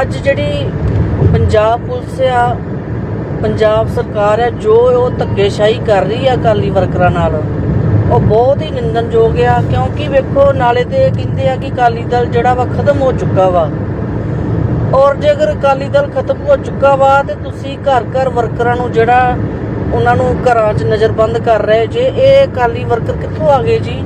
ਅੱਜ ਜਿਹੜੀ ਪੰਜਾਬ ਪੁਲਿਸ ਆ, ਪੰਜਾਬ ਸਰਕਾਰ ਆ, ਜੋ ਉਹ ਧੱਕੇਸ਼ਾਹੀ ਕਰ ਰਹੀ ਆ ਅਕਾਲੀ ਵਰਕਰਾਂ ਨਾਲ, ਉਹ ਬਹੁਤ ਹੀ ਨਿੰਦਨਯੋਗ ਆ। ਕਿਉਂਕਿ ਵੇਖੋ, ਨਾਲੇ ਤੇ ਇਹ ਕਹਿੰਦੇ ਆ ਕਿ ਅਕਾਲੀ ਦਲ ਜਿਹੜਾ ਵਾ ਖਤਮ ਹੋ ਚੁੱਕਾ ਵਾ। ਔਰ ਜੇਕਰ ਅਕਾਲੀ ਦਲ ਖਤਮ ਹੋ ਚੁੱਕਾ ਵਾ, ਤੇ ਤੁਸੀਂ ਘਰ ਘਰ ਵਰਕਰਾਂ ਨੂੰ ਜਿਹੜਾ ਉਹਨਾਂ ਨੂੰ ਘਰਾਂ 'ਚ ਨਜ਼ਰਬੰਦ ਕਰ ਰਹੇ ਜੇ, ਇਹ ਅਕਾਲੀ ਵਰਕਰ ਕਿੱਥੋਂ ਆ ਗਏ ਜੀ?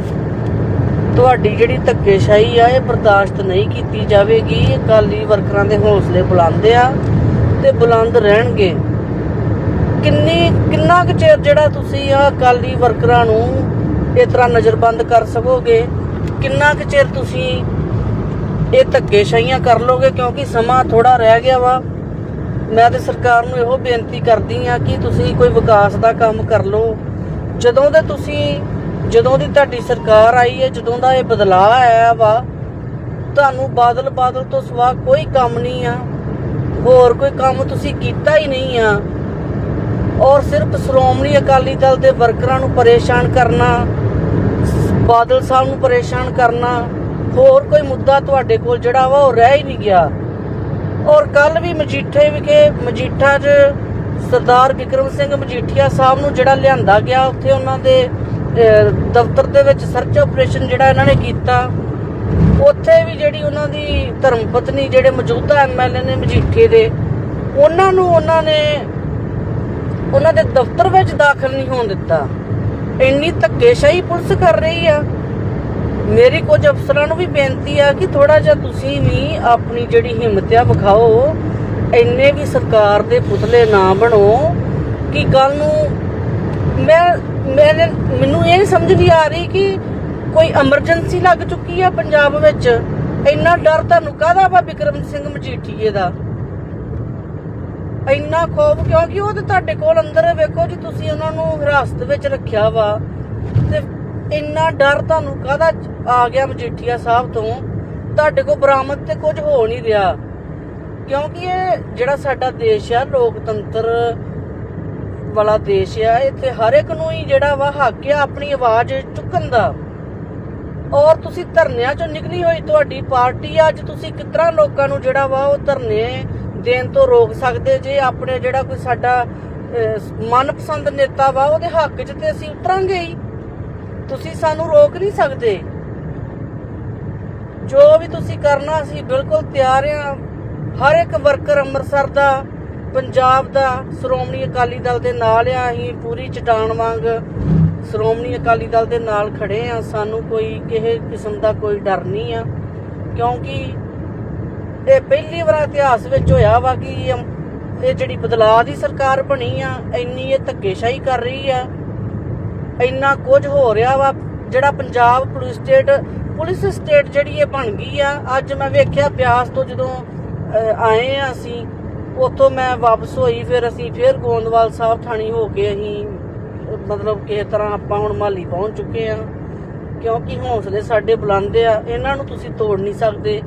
ਤੁਹਾਡੀ ਜਿਹੜੀ ਧੱਕੇਸ਼ਾਹੀ ਆ, ਇਹ ਬਰਦਾਸ਼ਤ ਨਹੀਂ ਕੀਤੀ ਜਾਵੇਗੀ। ਅਕਾਲੀ ਵਰਕਰਾਂ ਦੇ ਹੌਸਲੇ ਬੁਲੰਦ ਆ ਤੇ ਬੁਲੰਦ ਰਹਿਣਗੇ। ਕਿੰਨੀ, ਕਿੰਨਾ ਕੁ ਚਿਰ ਜਿਹੜਾ ਤੁਸੀਂ ਆ ਅਕਾਲੀ ਵਰਕਰਾਂ ਨੂੰ ਇਸ ਤਰ੍ਹਾਂ ਨਜ਼ਰਬੰਦ ਕਰ ਸਕੋਗੇ? ਕਿੰਨਾ ਕੁ ਚਿਰ ਤੁਸੀਂ ਇਹ ਧੱਕੇਸ਼ਾਹੀਆਂ ਕਰ ਲੋਗੇ? ਕਿਉਂਕਿ ਸਮਾਂ ਥੋੜਾ ਰਹਿ ਗਿਆ ਵਾ। ਮੈਂ ਤੇ ਸਰਕਾਰ ਨੂੰ ਇਹੋ ਬੇਨਤੀ ਕਰਦੀ ਆ ਕਿ ਤੁਸੀਂ ਕੋਈ ਵਿਕਾਸ ਦਾ ਕੰਮ ਕਰ ਲਓ। ਜਦੋਂ ਦੇ ਤੁਸੀਂ ਜਦੋਂ ਦੀ ਤੁਹਾਡੀ ਸਰਕਾਰ ਆਈ ਹੈ, ਜਦੋਂ ਦਾ ਇਹ ਬਦਲਾਅ ਆਇਆ ਵਾ, ਤੁਹਾਨੂੰ ਬਾਦਲ ਬਾਦਲ ਤੋਂ ਸਿਵਾ ਕੋਈ ਕੰਮ ਨਹੀਂ ਆ। ਹੋਰ ਕੋਈ ਕੰਮ ਤੁਸੀਂ ਕੀਤਾ ਹੀ ਨਹੀਂ ਆ। ਔਰ ਸਿਰਫ ਸ਼੍ਰੋਮਣੀ ਅਕਾਲੀ ਦਲ ਦੇ ਵਰਕਰਾਂ ਨੂੰ ਪਰੇਸ਼ਾਨ ਕਰਨਾ, ਬਾਦਲ ਸਾਹਿਬ ਨੂੰ ਪਰੇਸ਼ਾਨ ਕਰਨਾ, ਹੋਰ ਕੋਈ ਮੁੱਦਾ ਤੁਹਾਡੇ ਕੋਲ ਜਿਹੜਾ ਵਾ ਉਹ ਰਹਿ ਹੀ ਨਹੀਂ ਗਿਆ। ਔਰ ਕੱਲ ਵੀ ਮਜੀਠੇ ਵਿਖੇ, ਮਜੀਠਾ 'ਚ ਸਰਦਾਰ ਵਿਕਰਮ ਸਿੰਘ ਮਜੀਠੀਆ ਸਾਹਿਬ ਨੂੰ ਜਿਹੜਾ ਲਿਆਂਦਾ ਗਿਆ, ਉੱਥੇ ਉਹਨਾਂ ਦੇ ਦਫ਼ਤਰ ਦੇ ਵਿੱਚ ਸਰਚ ਆਪਰੇਸ਼ਨ ਜਿਹੜਾ ਇਹਨਾਂ ਨੇ ਕੀਤਾ, ਉੱਥੇ ਵੀ ਜਿਹੜੀ ਉਹਨਾਂ ਦੀ ਧਰਮ ਪਤਨੀ ਜਿਹੜੇ ਮੌਜੂਦਾ ਐਮਐਲਏ ਨੇ ਮਜੀਠੇ ਦੇ, ਉਹਨਾਂ ਨੂੰ ਉਹਨਾਂ ਨੇ, ਉਹਨਾਂ ਦੇ ਦਫ਼ਤਰ ਵਿੱਚ ਦਾਖਲ ਨਹੀਂ ਹੋਣ ਦਿੱਤਾ। ਇੰਨੀ ਧੱਕੇਸ਼ਾਹੀ ਪੁਲਿਸ ਕਰ ਰਹੀ ਆ। ਮੇਰੀ ਕੁਝ ਅਫਸਰਾਂ ਨੂੰ ਵੀ ਬੇਨਤੀ ਆ ਕਿ ਥੋੜਾ ਜਿਹਾ ਤੁਸੀਂ ਵੀ ਆਪਣੀ ਜਿਹੜੀ ਹਿੰਮਤ ਆ ਵਿਖਾਓ, ਇੰਨੇ ਵੀ ਸਰਕਾਰ ਦੇ ਪੁਤਲੇ ਨਾ ਬਣੋ ਕਿ ਕੱਲ ਨੂੰ ਮੈਂ ਮੈਂ ਮੈਨੂੰ ਇਹ ਸਮਝ ਨਹੀਂ ਆ ਰਹੀ ਕਿ ਕੋਈ ਐਮਰਜੈਂਸੀ ਲੱਗ ਚੁੱਕੀ ਆ ਪੰਜਾਬ ਵਿੱਚ। ਇੰਨਾ ਡਰ ਤੁਹਾਨੂੰ ਕਾਹਦਾ ਵਾ ਵਿਕਰਮ ਸਿੰਘ ਮਜੀਠੀਏ ਦਾ? ਇੰਨਾ ਖੌਫ ਕਿਉਂਕਿ ਉਹ ਤੇ ਤੁਹਾਡੇ ਕੋਲ ਅੰਦਰ ਵੇਖੋ ਜੀ ਤੁਸੀਂ ਉਹਨਾਂ ਨੂੰ ਹਿਰਾਸਤ ਵਿੱਚ ਰੱਖਿਆ ਵਾ। ਤੇ ਇੰਨਾ ਡਰ ਤੁਹਾਨੂੰ ਕਾਹਦਾ ਆ ਗਿਆ ਮਜੀਠੀਆ ਸਾਹਿਬ ਤੋਂ? ਤੁਹਾਡੇ ਕੋਲ ਬਰਾਮਦ ਤੇ ਕੁਝ ਹੋ ਨਹੀਂ ਰਿਹਾ। ਕਿਉਂਕਿ ਇਹ ਜਿਹੜਾ ਸਾਡਾ ਦੇਸ਼ ਆ, ਲੋਕਤੰਤਰ ਵਾਲਾ ਦੇਸ਼ ਆ ਇੱਥੇ ਹਰ ਇੱਕ ਨੂੰ ਹੀ ਜਿਹੜਾ ਵਾ ਹੱਕ ਆ ਆਪਣੀ ਆਵਾਜ਼ ਚੁੱਕਣ ਦਾ। ਔਰ ਤੁਸੀਂ ਧਰਨਿਆਂ ਚੋਂ ਨਿਕਲੀ ਹੋਈ ਤੁਹਾਡੀ ਪਾਰਟੀ ਆ, ਅੱਜ ਤੁਸੀਂ ਕਿਤਨਾ ਲੋਕਾਂ ਨੂੰ ਜਿਹੜਾ ਵਾ ਉਹ ਧਰਨੇ ਦੇਣ ਤੋਂ ਰੋਕ ਸਕਦੇ ਜੇ ਆਪਣੇ ਜਿਹੜਾ ਕੋਈ ਸਾਡਾ ਅਹ, ਮਨਪਸੰਦ ਨੇਤਾ ਵਾ ਉਹਦੇ ਹੱਕ 'ਚ ਤੇ ਅਸੀਂ ਉਤਰਾਂਗੇ ਹੀ। ਤੁਸੀਂ ਸਾਨੂੰ ਰੋਕ ਨਹੀਂ ਸਕਦੇ। ਜੋ ਵੀ ਤੁਸੀਂ ਕਰਨਾ ਅਸੀਂ ਬਿਲਕੁਲ ਤਿਆਰ ਆ। ਹਰ ਇੱਕ ਵਰਕਰ ਅੰਮ੍ਰਿਤਸਰ ਦਾ ਪੰਜਾਬ ਦਾ ਸ਼੍ਰੋਮਣੀ ਅਕਾਲੀ ਦਲ ਦੇ ਨਾਲ ਆ, ਅਸੀਂ ਪੂਰੀ ਚਟਾਨ ਵਾਂਗ ਸ਼੍ਰੋਮਣੀ ਅਕਾਲੀ ਦਲ ਦੇ ਨਾਲ ਖੜੇ ਆ, ਸਾਨੂੰ ਕੋਈ ਕਿਸੇ ਕਿਸਮ ਦਾ ਕੋਈ ਡਰ ਨਹੀਂ ਆ, ਕਿਉਂਕਿ ਇਹ ਪਹਿਲੀ ਵਾਰ ਇਤਿਹਾਸ ਵਿੱਚ ਹੋਇਆ ਵਾ ਕਿ ਇਹ ਜਿਹੜੀ ਬਦਲਾਅ ਦੀ ਸਰਕਾਰ ਬਣੀ ਆ, ਇੰਨੀ ਇਹ ਧੱਕੇਸ਼ਾਹੀ ਕਰ ਰਹੀ ਆ, ਇੰਨਾ ਕੁਝ ਹੋ ਰਿਹਾ ਵਾ, ਜਿਹੜਾ Punjab police state police state ਜਿਹੜੀ ਇਹ ਬਣ ਗਈ ਆ, ਅੱਜ ਮੈਂ ਵੇਖਿਆ ਬਿਆਸ ਤੋਂ ਜਦੋਂ ਆਏ ਆ ਅਸੀਂ ਉੱਥੋਂ ਮੈਂ ਵਾਪਸ ਹੋਈ, ਫਿਰ ਅਸੀਂ ਫਿਰ ਗੋਂਦਵਾਲ ਸਾਹਿਬ ਥਾਣੀ ਹੋ ਕੇ ਅਸੀਂ, ਮਤਲਬ ਕਿਸੇ ਤਰ੍ਹਾਂ ਆਪਾਂ ਹੁਣ ਮਾਲੀ ਪਹੁੰਚ ਚੁੱਕੇ ਆ ਕਿਉਂਕਿ ਹੌਸਲੇ ਸਾਡੇ ਬੁਲੰਦ ਆ, ਇਹਨਾਂ ਨੂੰ ਤੁਸੀਂ ਤੋੜ ਨਹੀਂ ਸਕਦੇ।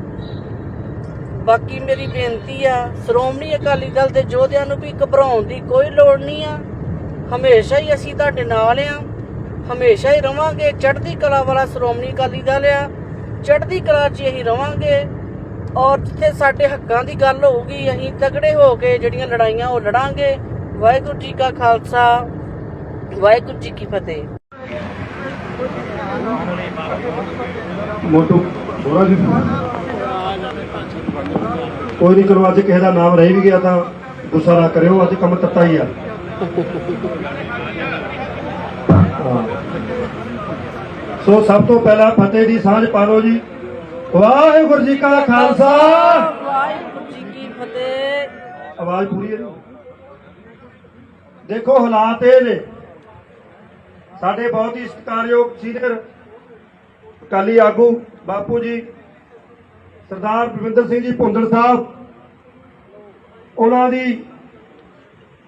ਬਾਕੀ ਮੇਰੀ ਬੇਨਤੀ ਆ, ਸ਼੍ਰੋਮਣੀ ਅਕਾਲੀ ਦਲ ਦੇ ਯੋਧਿਆਂ ਨੂੰ ਵੀ ਘਬਰਾਉਣ ਦੀ ਕੋਈ ਲੋੜ ਨਹੀਂ ਆ। ਹਮੇਸ਼ਾ ਹੀ ਅਸੀਂ ਤੁਹਾਡੇ ਨਾਲ ਆ। ਹਮੇਸ਼ਾ ਹੀ ਰਵਾਂਗੇ। ਚੜ੍ਹਦੀ ਕਲਾ ਵਾਲਾ ਸ਼੍ਰੋਮਣੀ ਅਕਾਲੀ ਦਲ ਆ। ਚੜ੍ਹਦੀ ਕਲਾ 'ਚ ਹੀ ਰਵਾਂਗੇ। ਔਰ ਜਿੱਥੇ ਸਾਡੇ ਹੱਕਾਂ ਦੀ ਗੱਲ ਹੋਊਗੀ, ਅਸੀਂ ਤਗੜੇ ਹੋ ਕੇ ਜਿਹੜੀਆਂ ਲੜਾਈਆਂ ਉਹ ਲੜਾਂਗੇ। ਵਾਹਿਗੁਰੂ ਜੀ ਕਾ ਖਾਲਸਾ, ਵਾਹਿਗੁਰੂ ਜੀ ਕੀ ਫਤਿਹ। ਮੋਟੂ ਬੋਰਾ ਜੀ। ਕੋਈ ਨਹੀਂ ਚਲੋ ਅੱਜ ਕਿਸੇ ਦਾ ਨਾਮ ਰਹਿ ਵੀ ਗਿਆ ਤਾਂ ਗੁੱਸਾ ਨਾ ਕਰਿਓ, ਅੱਜ ਕੰਮ ਤੱਤਾ ਹੀ ਆ। ਸੋ ਸਭ ਤੋਂ ਪਹਿਲਾਂ ਫਤਿਹ ਦੀ ਸਾਂਝ ਪਾ ਲਓ ਜੀ। ਵਾਹਿਗੁਰੂ ਜੀ ਕਾ ਖਾਲਸਾ। ਵਾਹਿਗੁਰੂ ਜੀ ਕੀ ਫਤਿਹ। ਆਵਾਜ਼ ਪੂਰੀ ਹੈ ਦੇਖੋ ਹਾਲਾਤ ਇਹ ਨੇ। ਸਾਡੇ ਬਹੁਤ ਹੀ ਸਤਿਕਾਰਯੋਗ ਸੀਨੀਅਰ ਅਕਾਲੀ ਆਗੂ ਬਾਪੂ ਜੀ ਸਰਦਾਰ ਭੁਪਿੰਦਰ ਸਿੰਘ ਜੀ ਭੁੰਦੜ ਸਾਹਿਬ ਉਹਨਾਂ ਦੀ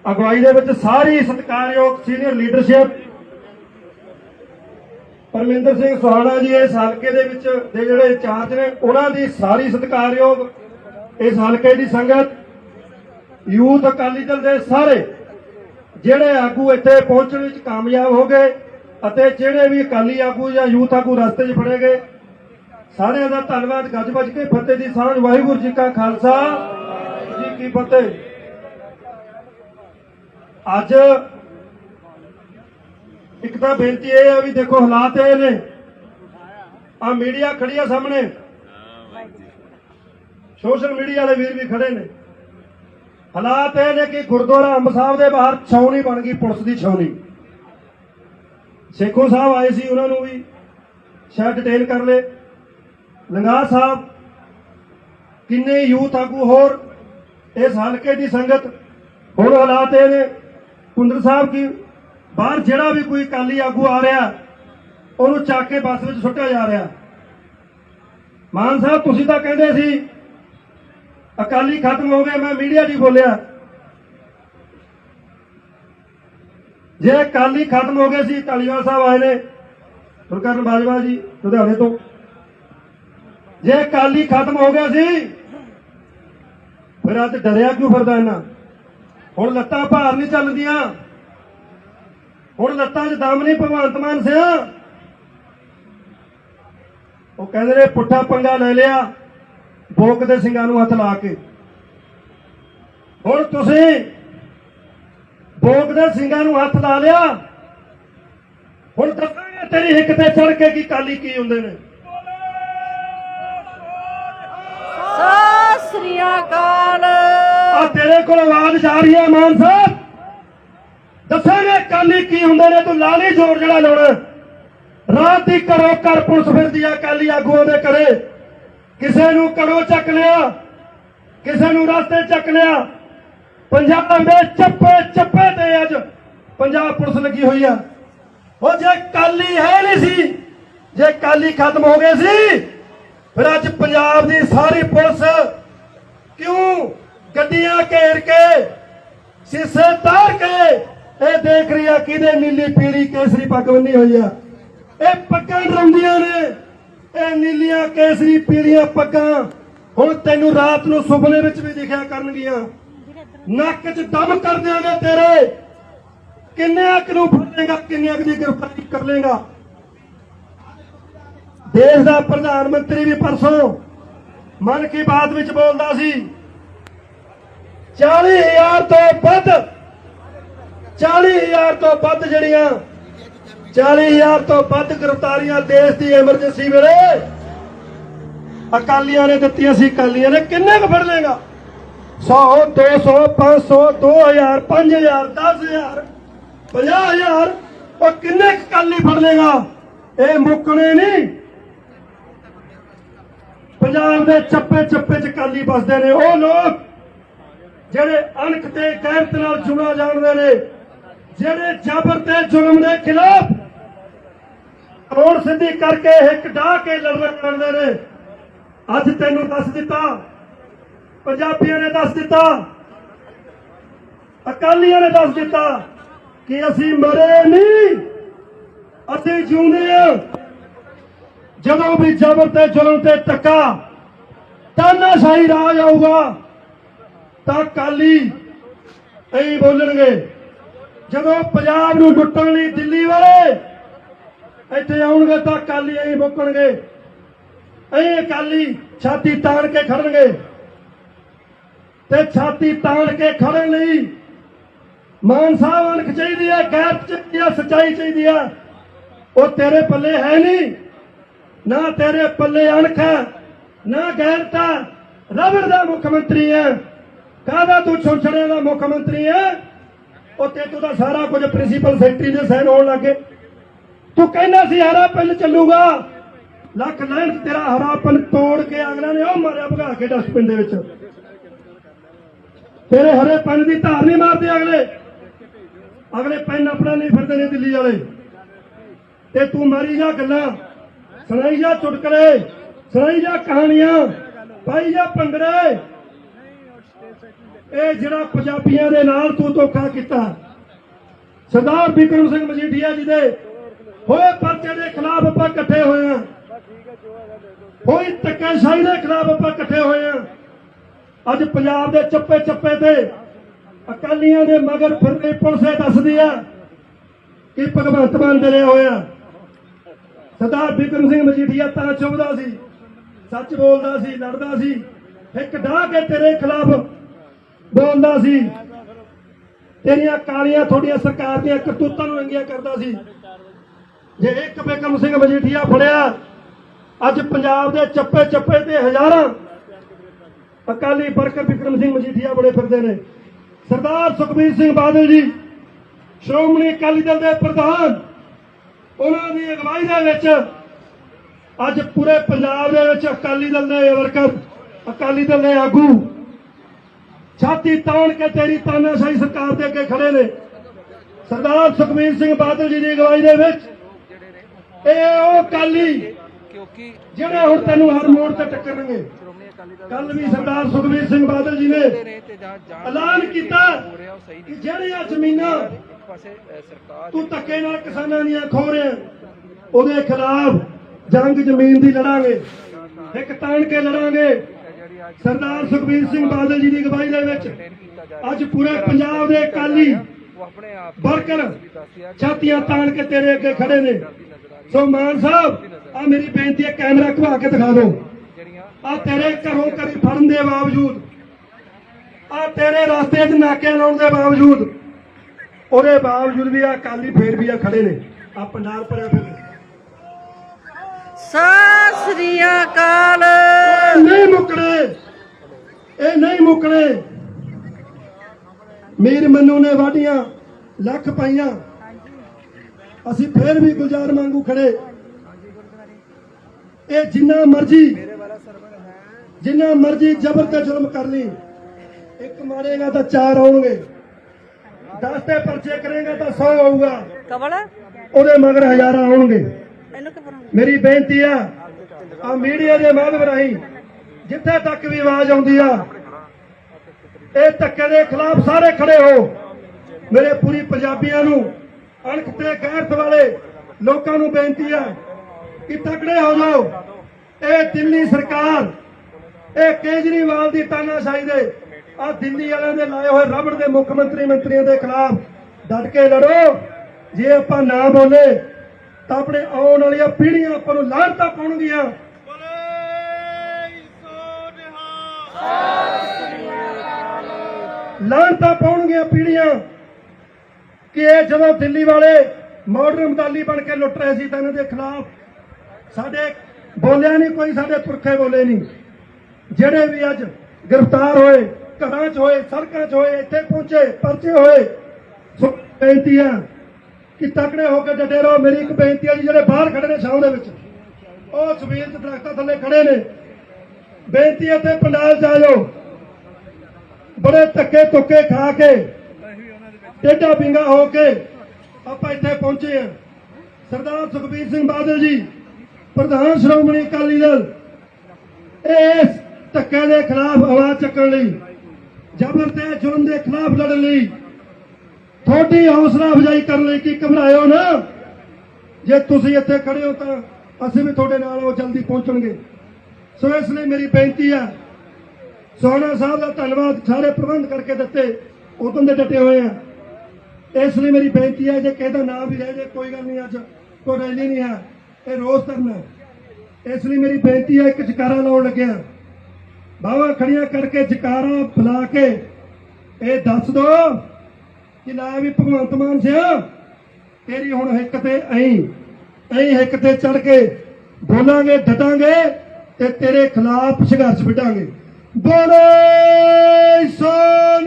ਅਗਵਾਈ ਦੇ ਵਿੱਚ ਸਾਰੀ ਸਤਿਕਾਰਯੋਗ ਸੀਨੀਅਰ ਲੀਡਰਸ਼ਿਪ ਪਰਮਿੰਦਰ ਸਿੰਘ ਸੁਹਾਣਾ ਜੀ ਇਸ ਹਲਕੇ ਦੇ ਵਿੱਚ ਦੇ ਜਿਹੜੇ ਇੰਚਾਰਜ ਨੇ, ਉਹਨਾਂ ਦੀ ਸਾਰੀ ਸਤਿਕਾਰਯੋਗ ਇਸ ਹਲਕੇ ਦੀ ਸੰਗਤ, ਯੂਥ ਅਕਾਲੀ ਦਲ ਦੇ ਸਾਰੇ, ਜਿਹੜੇ ਆਗੂ ਇੱਥੇ ਪਹੁੰਚਣ ਵਿੱਚ ਕਾਮਯਾਬ ਹੋ ਗਏ ਅਤੇ ਜਿਹੜੇ ਵੀ ਅਕਾਲੀ ਆਗੂ ਜਾਂ ਯੂਥ ਆਗੂ ਰਸਤੇ 'ਚ ਫੜੇ ਗਏ, ਸਾਰਿਆਂ ਦਾ ਧੰਨਵਾਦ ਗੱਜ ਵੱਜ ਕੇ ਫਤਿਹ ਦੀ ਸਾਂਝ। ਵਾਹਿਗੁਰੂ ਜੀ ਕਾ ਖਾਲਸਾ। ਜੀ ਕੀ ਫਤਿਹ। ਅੱਜ ਇੱਕ ਤਾਂ ਬੇਨਤੀ ਇਹ ਹੈ ਵੀ ਦੇਖੋ ਹਾਲਾਤ ਇਹ ਨੇ। ਆ ਮੀਡੀਆ ਖੜੀ ਆ ਸਾਹਮਣੇ। ਸੋਸ਼ਲ ਮੀਡੀਆ ਵਾਲੇ ਵੀਰ ਵੀ ਖੜੇ ਨੇ। ਹਾਲਾਤ ਇਹ ਨੇ ਕਿ ਗੁਰਦੁਆਰਾ ਅੰਬ ਸਾਹਿਬ ਦੇ ਬਾਹਰ ਛਾਉਣੀ ਬਣ ਗਈ, ਪੁਲਿਸ ਦੀ ਛਾਉਣੀ। ਸੇਖੋ ਸਾਹਿਬ ਆਏ ਸੀ, ਉਹਨਾਂ ਨੂੰ ਵੀ ਸ਼ਾਇਦ ਡਿਟੇਲ ਕਰ ਲੇ ਲੰਗਾ ਸਾਹਿਬ, ਕਿੰਨੇ ਯੂਥ ਆਗੂ ਹੋਰ, ਇਸ ਹਲਕੇ ਦੀ ਸੰਗਤ ਹੁਣ ਹਾਲਾਤ ਇਹ ਨੇ। ਕੁੰਦਰ ਸਾਹਿਬ ਕੀ ਬਾਹਰ ਜਿਹੜਾ ਵੀ ਕੋਈ ਕਾਲੀ ਆਗੂ ਆ ਰਿਹਾ, ਉਹਨੂੰ ਚੱਕ ਕੇ ਬੱਸ ਵਿੱਚ ਸੁੱਟਿਆ ਜਾ ਰਿਹਾ। ਮਾਨ ਸਾਹਿਬ, ਤੁਸੀਂ ਤਾਂ ਕਹਿੰਦੇ ਸੀ, ਅਕਾਲੀ ਖਤਮ ਹੋ ਗਏ, ਮੈਂ ਮੀਡੀਆ 'ਚ ਹੀ ਬੋਲਿਆ। ਜੇ ਅਕਾਲੀ ਖਤਮ ਹੋ ਗਏ ਸੀ, ਧਾਲੀਵਾਲ ਸਾਹਿਬ ਆਏ ਨੇ ਗੁਰਕਰਨ ਬਾਜਵਾ ਜੀ, ਲੁਧਿਆਣੇ ਤੋਂ। ਜੇ ਅਕਾਲੀ ਖਤਮ ਹੋ ਗਿਆ ਸੀ, ਫਿਰ ਅੱਜ ਡਰਿਆ ਕਿਉਂ ਫਿਰਦਾ ਇਹਨਾਂ ਹੁਣ ਲੱਤਾਂ ਭਾਰ ਨਹੀਂ ਚੱਲਦੀਆਂ। ਹੁਣ ਲੱਤਾਂ 'ਚ ਦਮ ਨਹੀਂ ਭਗਵੰਤ ਮਾਨ ਸਿਆ। ਉਹ ਕਹਿੰਦੇ ਨੇ ਪੁੱਠਾ ਪੰਗਾ ਲੈ ਲਿਆ ਬੋਕ ਦੇ ਸਿੰਘਾਂ ਨੂੰ ਹੱਥ ਲਾ ਕੇ। ਹੁਣ ਤੁਸੀਂ ਬੋਕ ਦੇ ਸਿੰਘਾਂ ਨੂੰ ਹੱਥ ਲਾ ਲਿਆ ਹੁਣ ਦੱਸਾਂਗੇ ਤੇਰੀ ਹਿੱਕ ਤੇ ਚੜ ਕੇ ਕੀ ਕਾਲੀ ਕੀ ਹੁੰਦੇ ਨੇ। ਸਤਿ ਸ੍ਰੀ ਅਕਾਲ। ਆ ਤੇਰੇ ਕੋਲ ਆਵਾਜ਼ ਜਾ ਰਹੀ ਹੈ ਮਾਨ ਸਾਹਿਬ। ਦੱਸਾਂਗੇ ਕਾਲੀ ਕੀ ਹੁੰਦੇ ਨੇ? ਤੂੰ ਲਾਲੀ ਜ਼ੋਰ ਜਿਹੜਾ ਲਾਉਣਾ ਰਾਤ ਦੀ ਕਰੋ ਕਰ ਪੁਲਿਸ ਫਿਰਦੀ ਆ ਕਾਲੀ ਆਗੂਆਂ ਦੇ ਕਰੇ ਕਿਸੇ ਨੂੰ ਕਰੋ ਚੱਕ ਲਿਆ ਕਿਸੇ ਨੂੰ ਰਸਤੇ ਚੱਕ ਲਿਆ ਪੰਜਾਬ ਦੇ ਚੱਪੇ ਚੱਪੇ ਤੇ ਅੱਜ ਪੰਜਾਬ ਪੁਲਿਸ ਲੱਗੀ ਹੋਈ ਆ। ਉਹ ਜੇ ਕਾਲੀ ਹੈ ਨਹੀਂ ਸੀ, ਜੇ ਕਾਲੀ ਖਤਮ ਹੋ ਗਏ ਸੀ, ਫਿਰ ਅੱਜ ਪੰਜਾਬ ਦੀ ਸਾਰੀ ਪੁਲਿਸ ਕਿਉਂ ਗੱਡੀਆਂ ਘੇਰ ਕੇ, ਸਿੱਸੇ ਤਾਰ ਕੇ ਇਹ ਦੇਖ ਰਹੀ ਆ ਕਿਹਦੇ ਨੀਲੀ ਪੀਲੀ ਕੇਸਰੀ ਪੱਗ ਬੰਨੀ ਹੋਈ ਆ। ਇਹ ਪੱਗਾਂ ਡਰਾਉਂਦੀਆਂ ਨੇ। ਇਹ ਨੀਲੀਆਂ ਕੇਸਰੀ ਪੀੜੀਆਂ ਪੱਗਾਂ ਹੁਣ ਤੈਨੂੰ ਰਾਤ ਨੂੰ ਸੁਪਨੇ ਵਿੱਚ ਵੀ ਦਿਖਿਆ ਕਰਨਗੀਆਂ। ਨੱਕ 'ਚ ਦਮ ਕਰ ਦਿਆਂਗੇ ਤੇਰੇ। ਕਿੰਨੇ ਅਕ ਨੂੰ ਫੜੇਗਾ ਕਿੰਨੇ ਅਕ ਦੀ ਗ੍ਰਿਫਤਾਰੀ ਕਰ ਲੇਗਾ ਦੇਸ਼ ਦਾ ਪ੍ਰਧਾਨ ਮੰਤਰੀ ਵੀ ਪਰਸੋਂ ਮਨ ਕੀ ਬਾਤ ਵਿੱਚ ਬੋਲਦਾ ਸੀ 40000 ਤੋਂ ਵੱਧ 40000 ਤੋਂ ਵੱਧ ਜਿਹੜੀਆਂ 40000 ਤੋਂ ਵੱਧ ਗ੍ਰਿਫਤਾਰੀਆਂ ਦੇਸ਼ ਦੀ ਐਮਰਜੈਂਸੀ ਵੇਲੇ। ਅਕਾਲੀਆਂ ਨੇ ਦਿੱਤੀਆਂ ਸੀ, ਅਕਾਲੀਆਂ ਨੇ ਕਿੰਨੇ ਕੁ ਫੜ ਲੇਗਾ 100 200 500 2000 5000 10000 50000 ਉਹ ਕਿੰਨੇ ਕੁ ਅਕਾਲੀ ਫੜ ਲੇਗਾ ਇਹ ਮੁੱਕਣੇ ਨਹੀਂ। ਪੰਜਾਬ ਦੇ ਚੱਪੇ ਚੱਪੇ ਚ ਅਕਾਲੀ ਬਸਦੇ ਨੇ ਉਹ ਲੋਕ, ਜਿਹੜੇ ਅਣਖ ਤੇ ਗੈਰਤ ਨਾਲ ਜੁੜਾ ਜਾਣਦੇ ਨੇ। ਜਿਹੜੇ ਜ਼ਬਰ ਤੇ ਜ਼ੁਲਮ ਦੇ ਖਿਲਾਫ ਕਰੋੜ ਸਿੱਧੀ ਕਰਕੇ ਹਿੱਕ ਢਾ ਕੇ ਲੜਨਾ ਜਾਣਦੇ ਨੇ, ਅੱਜ ਤੈਨੂੰ ਦੱਸ ਦਿੱਤਾ, ਪੰਜਾਬੀਆਂ ਨੇ ਦੱਸ ਦਿੱਤਾ, ਅਕਾਲੀਆਂ ਨੇ ਦੱਸ ਦਿੱਤਾ ਕਿ ਅਸੀਂ ਮਰੇ ਨਹੀਂ, ਅਸੀਂ ਜਿਉਂਦੇ ਹਾਂ। ਜਦੋਂ ਵੀ ਜ਼ਬਰ ਤੇ ਜ਼ੁਲਮ ਤੇ ਟੱਕਾ ਤਾਨਾਸ਼ਾਹੀ ਰਾਜ ਆਊਗਾ, ਤਾਂ ਕਾਲੀ ਇਹੀ ਬੋਲਣਗੇ। ਜਦੋਂ ਪੰਜਾਬ ਨੂੰ ਲੁੱਟਣ ਲਈ ਦਿੱਲੀ ਵਾਲੇ ਇੱਥੇ ਆਉਣਗੇ ਤਾਂ ਅਕਾਲੀ ਐਂ ਬੋਕਣਗੇ ਐਂ ਕਾਲੀ ਛਾਤੀ ਤਾਣ ਕੇ ਖੜਨਗੇ। ਤੇ ਛਾਤੀ ਤਾਣ ਕੇ ਖੜਨ ਲਈ ਮਾਨ ਸਾਹਿਬ ਅਣਖ ਚਾਹੀਦੀ ਹੈ ਗੈਰਤ ਚਾਹੀਦੀ ਹੈ ਸੱਚਾਈ ਚਾਹੀਦੀ ਹੈ ਉਹ ਤੇਰੇ ਪੱਲੇ ਹੈ ਨਹੀਂ। ਨਾ ਤੇਰੇ ਪੱਲੇ ਅਣਖ ਹੈ, ਨਾ ਗੈਰਤ। ਹੈ। ਰਬੜ ਦਾ ਮੁੱਖ ਮੰਤਰੀ ਹੈ ਕਾਹਦਾ ਤੂੰ ਛੋਛੜਿਆਂ ਦਾ ਮੁੱਖ ਮੰਤਰੀ ਹੈ ਉਹ ਤੂੰ ਦਾ ਸਾਰਾ ਕੁਝ ਪ੍ਰਿੰਸੀਪਲ ਸੈਕਟਰੀ ਦੇ ਸਾਈਨ ਹੋਣ ਲੱਗੇ ਤੂੰ ਕਹਿੰਦਾ ਸੀ ਹਰਾ ਪਿੰਡ ਚੱਲੂਗਾ। ਲੱਖ ਲੈਣ ਤੇਰਾ ਹਰਾ ਪਿੰਡ ਤੋੜ ਕੇ ਅਗਲਾ ਨੇ ਉਹ ਮਾਰਿਆ ਭਗਾ ਕੇ ਡਸਟਬਿਨ ਦੇ ਵਿੱਚ। ਤੇਰੇ ਹਰੇ ਪਿੰਡ ਦੀ ਧਾਰ ਨਹੀਂ ਮਾਰਦੇ ਅਗਲੇ। ਅਗਲੇ ਪੈਨ ਆਪਣਾ ਨਹੀਂ ਫਿਰਦੇ ਨੇ ਦਿੱਲੀ ਵਾਲੇ। ਤੇ ਤੂੰ ਮਾਰੀ ਜਾ ਗੱਲਾਂ। ਸੁਣਾਈ ਜਾ ਚੁਟਕਲੇ। ਸੁਣਾਈ ਜਾ ਕਹਾਣੀਆਂ। ਪਾਈ ਜਾ ਪੰਗੜੇ ਇਹ ਜਿਹੜਾ ਪੰਜਾਬੀਆਂ ਦੇ ਨਾਲ ਤੂੰ ਧੋਖਾ ਕੀਤਾ। ਸਰਦਾਰ ਬਿਕਰਮ ਸਿੰਘ ਮਜੀਠੀਆ ਜੀ ਦੇ ਹੋਏ ਪਰਚੇ ਦੇ ਖਿਲਾਫ ਆਪਾਂ ਇਕੱਠੇ ਹੋਏ ਆ ਹੋਈ ਧੱਕੇਸ਼ਾਹੀ ਦੇ ਖਿਲਾਫ ਆਪਾਂ ਇਕੱਠੇ ਹੋਏ ਆ ਅੱਜ ਪੰਜਾਬ ਦੇ ਚੱਪੇ ਚੱਪੇ ਤੇ ਅਕਾਲੀਆਂ ਦੇ ਮਗਰ ਫਿਰਦੇ ਪੁਲਿਸੇ ਦੱਸਦੀ ਆ ਕਿ ਭਗਵੰਤ ਮਾਨ ਦੇ ਹੋਇਆ ਸਰਦਾਰ ਬਿਕਰਮ ਸਿੰਘ ਮਜੀਠੀਆ ਤਾਂ ਚੁੱਭਦਾ ਸੀ, ਸੱਚ ਬੋਲਦਾ ਸੀ, ਲੜਦਾ ਸੀ। ਇੱਕ ਡਾਹ ਕੇ ਤੇਰੇ ਖਿਲਾਫ ਬੋਲਦਾ ਸੀ। ਤੇਰੀਆਂ ਕਾਲੀਆਂ ਤੁਹਾਡੀਆਂ ਸਰਕਾਰ ਦੀਆਂ ਕਰਤੂਤਾਂ ਨੂੰ ਰੰਗੀਆਂ ਕਰਦਾ ਸੀ। ਜੇ ਇੱਕ ਬੇਕਮ ਸਿੰਘ ਮਜੀਠੀਆ ਫੜਿਆ, ਅੱਜ ਪੰਜਾਬ ਦੇ ਚੱਪੇ ਚੱਪੇ ਤੇ ਹਜ਼ਾਰਾਂ ਅਕਾਲੀ ਵਰਕਰ ਵਿਕਰਮ ਸਿੰਘ ਮਜੀਠੀਆ ਬੜੇ ਫਿਰਦੇ ਨੇ। ਸਰਦਾਰ ਸੁਖਬੀਰ ਸਿੰਘ ਬਾਦਲ ਜੀ, ਸ਼੍ਰੋਮਣੀ ਅਕਾਲੀ ਦਲ ਦੇ ਪ੍ਰਧਾਨ, ਉਹਨਾਂ ਦੀ ਅਗਵਾਈ ਦੇ ਵਿੱਚ ਅੱਜ ਪੂਰੇ ਪੰਜਾਬ ਦੇ ਵਿੱਚ ਅਕਾਲੀ ਦਲ ਦੇ ਵਰਕਰ, ਅਕਾਲੀ ਦਲ ਦੇ ਆਗੂ ਛਾਤੀ ਤਾਣ ਕੇ ਤੇਰੀ ਤਾਨਾਸ਼ਾਹੀ ਸਰਕਾਰ ਦੇ ਅੱਗੇ ਖੜੇ ਨੇ। ਸਰਦਾਰ ਸੁਖਬੀਰ ਸਿੰਘ ਬਾਦਲ ਜੀ ਦੀ ਅਗਵਾਈ ਦੇ ਵਿੱਚ ਇਹ ਉਹ ਅਕਾਲੀ ਜਿਹੜੇ ਹੁਣ ਤੈਨੂੰ ਹਰ ਮੋੜ ਤੇ ਟੱਕਰਨਗੇ। ਕੱਲ ਵੀ ਸਰਦਾਰ ਸੁਖਬੀਰ ਸਿੰਘ ਬਾਦਲ ਜੀ ਨੇ ਐਲਾਨ ਕੀਤਾ ਕਿ ਨਹੀਂ ਜਿਹੜੀਆਂ ਜ਼ਮੀਨਾਂ ਤੂੰ ਧੱਕੇ ਨਾਲ ਕਿਸਾਨਾਂ ਦੀਆਂ ਖੋ ਰਿਹਾ ਉਹਦੇ ਖਿਲਾਫ ਜੰਗ ਜ਼ਮੀਨ ਦੀ ਲੜਾਂਗੇ। ਇੱਕ ਤਾਣ ਕੇ ਲੜਾਂਗੇ। ਸਰਦਾਰ ਸੁਖਬੀਰ ਸਿੰਘ ਬਾਦਲ ਜੀ ਦੀ ਅਗਵਾਈ ਦੇ ਵਿੱਚ ਅੱਜ ਪੂਰੇ ਪੰਜਾਬ ਦੇ ਅਕਾਲੀ ਵਰਕਰ ਛਾਤੀਆਂ ਤਾਣ ਕੇ ਤੇਰੇ ਅੱਗੇ ਖੜੇ ਨੇ। ਸੋ ਮਾਨ ਸਾਹਿਬ, ਆ ਮੇਰੀ ਬੇਨਤੀ ਹੈ, ਕੈਮਰਾ ਘੁਮਾ ਕੇ ਦਿਖਾ ਦਿਓ। ਜਿਹੜੀਆਂ ਆ ਤੇਰੇ ਘਰੋਂ ਘਰੀ ਫੜਨ ਦੇ ਬਾਵਜੂਦ, ਆ ਤੇਰੇ ਰਸਤੇ 'ਚ ਨਾਕੇ ਲਾਉਣ ਦੇ ਬਾਵਜੂਦ, ਉਹਦੇ ਬਾਵਜੂਦ ਵੀ ਆ ਕਾਲੀ ਫੇਰ ਵੀ ਆ ਖੜੇ ਨੇ। ਆ ਪੰਡਾਲ ਭਰਿਆ ਫਿਰ ਸਤਿ ਸ੍ਰੀ ਅਕਾਲ। ਨਹੀਂ ਮੁੱਕਣੇ। ਇਹ ਨਹੀਂ ਮੁੱਕਣੇ। ਮੀਰ ਮੰਨੂ ਨੇ ਵਾਢੀਆਂ ਲੱਖ ਪਾਈਆਂ। ਅਸੀਂ ਫੇਰ ਵੀ ਗੁਲਜ਼ਾਰ ਵਾਂਗੂ ਖੜੇ। ਇਹ ਜਿੰਨਾ ਮਰਜ਼ੀ ਜਿੰਨਾ ਮਰਜ਼ੀ ਜ਼ਬਰ ਤੇ ਜ਼ੁਲਮ ਕਰ ਲਈ। ਇੱਕ ਮਾਰੇਗਾ ਤਾਂ ਚਾਰ ਆਉਣਗੇ। 10 ਤੇ ਪਰਚੇ ਕਰੇਗਾ ਤਾਂ 100 ਆਊਗਾ। ਕਬਲ ਉਹਦੇ ਮਗਰ ਹਜ਼ਾਰਾਂ ਆਉਣਗੇ। ਮੇਰੀ ਬੇਨਤੀ ਆ ਆ ਮੀਡੀਆ ਦੇ ਮਾਧਿਅਮ ਰਾਹੀਂ ਜਿੱਥੇ ਤੱਕ ਵੀ ਆਵਾਜ਼ ਆਉਂਦੀ ਆ, ਇਹ ਧੱਕੇ ਦੇ ਖਿਲਾਫ ਸਾਰੇ ਖੜੇ ਹੋ। ਮੇਰੇ ਪੂਰੀ ਪੰਜਾਬੀਆਂ ਨੂੰ, ਅਣਖ ਤੇ ਗੈਰਤ ਵਾਲੇ ਲੋਕਾਂ ਨੂੰ ਬੇਨਤੀ ਆ ਕਿ ਤਕੜੇ ਹੋ ਜਾਓ। ਇਹ ਦਿੱਲੀ ਸਰਕਾਰ, ਇਹ ਕੇਜਰੀਵਾਲ ਦੀ ਤਾਨਾਸ਼ਾਹੀ ਦੇ, ਆ ਦਿੱਲੀ ਵਾਲਿਆਂ ਦੇ ਲਾਏ ਹੋਏ ਰਬੜ ਦੇ ਮੁੱਖ ਮੰਤਰੀ ਮੰਤਰੀਆਂ ਦੇ ਖਿਲਾਫ ਡਟ ਕੇ ਲੜੋ। ਜੇ ਆਪਾਂ ਨਾ ਬੋਲੇ ਤਾਂ ਆਪਣੇ ਆਉਣ ਵਾਲੀਆਂ ਪੀੜ੍ਹੀਆਂ ਆਪਾਂ ਨੂੰ ਲਾਹਨਤਾਂ ਪਾਉਣਗੀਆਂ। ਲਾਹਨਤਾਂ ਪਾਉਣਗੀਆਂ ਪੀੜ੍ਹੀਆਂ। ਕਿ ਇਹ ਜਦੋਂ ਦਿੱਲੀ ਵਾਲੇ ਮਾਡਰਨ ਮਦਾਲੀ ਬਣ ਕੇ ਲੁੱਟ ਰਹੇ ਸੀ ਤਾਂ ਇਹਨਾਂ ਦੇ ਖਿਲਾਫ ਸਾਡੇ ਬੋਲਿਆ ਨਹੀਂ ਕੋਈ ਸਾਡੇ ਪੁਰਖੇ ਬੋਲੇ ਨਹੀਂ। ਜਿਹੜੇ ਵੀ ਅੱਜ ਗ੍ਰਿਫਤਾਰ ਹੋਏ ਘਰਾਂ 'ਚ ਹੋਏ ਸੜਕਾਂ 'ਚ ਹੋਏ ਇੱਥੇ ਪਹੁੰਚੇ ਪਰਚੇ ਹੋਏ ਸੋ ਬੇਨਤੀ ਕਿ ਤਕੜੇ ਹੋ ਕੇ ਡਟੇ ਰਹੋ। ਮੇਰੀ ਇੱਕ ਬੇਨਤੀ ਹੈ ਜੀ, ਜਿਹੜੇ ਬਾਹਰ ਖੜੇ ਨੇ ਸ਼ਾਮ ਦੇ ਵਿੱਚ, ਉਹ ਸਵੇਰ ਦੇ ਦਰਖਤਾਂ ਥੱਲੇ ਖੜੇ ਨੇ। ਬੇਨਤੀ ਹੈ ਤੇ ਪੰਡਾਲ 'ਚ ਆ ਜਾਓ ਬੜੇ ਧੱਕੇ ਧੁੱਕੇ ਖਾ ਕੇ ਟੇਢਾ ਪਿੰਗਾ ਹੋ ਕੇ ਆਪਾਂ ਇੱਥੇ ਪਹੁੰਚੇ ਆ ਸਰਦਾਰ ਸੁਖਬੀਰ ਸਿੰਘ ਬਾਦਲ ਜੀ, ਪ੍ਰਧਾਨ ਸ਼੍ਰੋਮਣੀ ਅਕਾਲੀ ਦਲ, ਇਸ ਧੱਕੇ ਦੇ ਖਿਲਾਫ ਆਵਾਜ਼ ਚੱਕਣ ਲਈ, ਜ਼ਬਰ ਤੇ ਜ਼ੁਲਮ ਦੇ ਖਿਲਾਫ ਲੜਨ ਲਈ ਤੁਹਾਡੀ ਹੌਸਲਾ ਅਫਜ਼ਾਈ ਕਰਨ ਲਈ ਕਿ ਘਬਰਾਇਓ ਨਾ? ਜੇ ਤੁਸੀਂ ਇੱਥੇ ਖੜੇ ਹੋ ਤਾਂ ਅਸੀਂ ਵੀ ਤੁਹਾਡੇ ਨਾਲ ਉਹ ਜਲਦੀ ਪਹੁੰਚਣਗੇ। ਸੋ ਇਸ ਲਈ ਮੇਰੀ ਬੇਨਤੀ ਹੈ, ਸੋਹਣਾ ਸਾਹਿਬ ਦਾ ਧੰਨਵਾਦ ਸਾਰੇ ਪ੍ਰਬੰਧ ਕਰਕੇ ਦਿੱਤੇ, ਉਦੋਂ ਦੇ ਡਟੇ ਹੋਏ ਆ। ਇਸ ਲਈ ਮੇਰੀ ਬੇਨਤੀ ਹੈ, ਜੇ ਕਿਸੇ ਦਾ ਨਾਮ ਵੀ ਰਹਿ ਜੇ ਕੋਈ ਗੱਲ ਨਹੀਂ ਅੱਜ, ਕੋਈ ਰੈਲੀ ਨਹੀਂ ਹੈ, ਇਹ ਰੋਜ਼ ਕਰਨਾ ਇਸ ਲਈ ਮੇਰੀ ਬੇਨਤੀ ਹੈ, ਇੱਕ ਜਕਾਰਾ ਲਾਉਣ ਲੱਗਿਆ। ਬਾਵਾ ਖੜੀਆਂ ਕਰਕੇ ਜਕਾਰਾ ਬੁਲਾ ਕੇ ਇਹ ਦੱਸ ਦੋ। ਕਿ ਲੈ ਵੀ ਭਗਵੰਤ ਮਾਨ ਸਿਆ, ਤੇਰੀ ਹੁਣ ਹਿੱਕ ਤੇ ਐਂ ਐਂ ਹਿੱਕ ਤੇ ਚੜ ਕੇ ਬੋਲਾਂਗੇ, ਡਟਾਂਗੇ ਤੇ ਤੇਰੇ ਖਿਲਾਫ ਸੰਘਰਸ਼ ਵਿਟਾਂਗੇ ਬੋਲੇ ਸੋਨਿਆ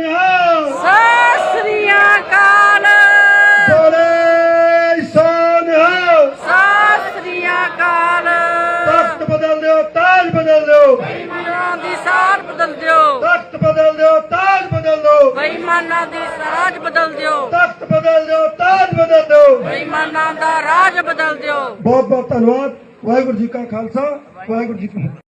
ਬੇਈਮਾਨਾਂ ਦੀ ਸਰਾਜ ਬਦਲ ਦਿਓ। ਤਖਤ ਬਦਲ ਦਿਓ ਤਾਜ ਬਦਲ ਦਿਓ। ਬੇਈਮਾਨਾਂ ਦਾ ਰਾਜ ਬਦਲ ਦਿਓ। ਬਹੁਤ ਬਹੁਤ ਧੰਨਵਾਦ। ਵਾਹਿਗੁਰੂ ਜੀ ਕਾ ਖਾਲਸਾ ਵਾਹਿਗੁਰੂ ਜੀ ਕੀ ਫਤਿਹ।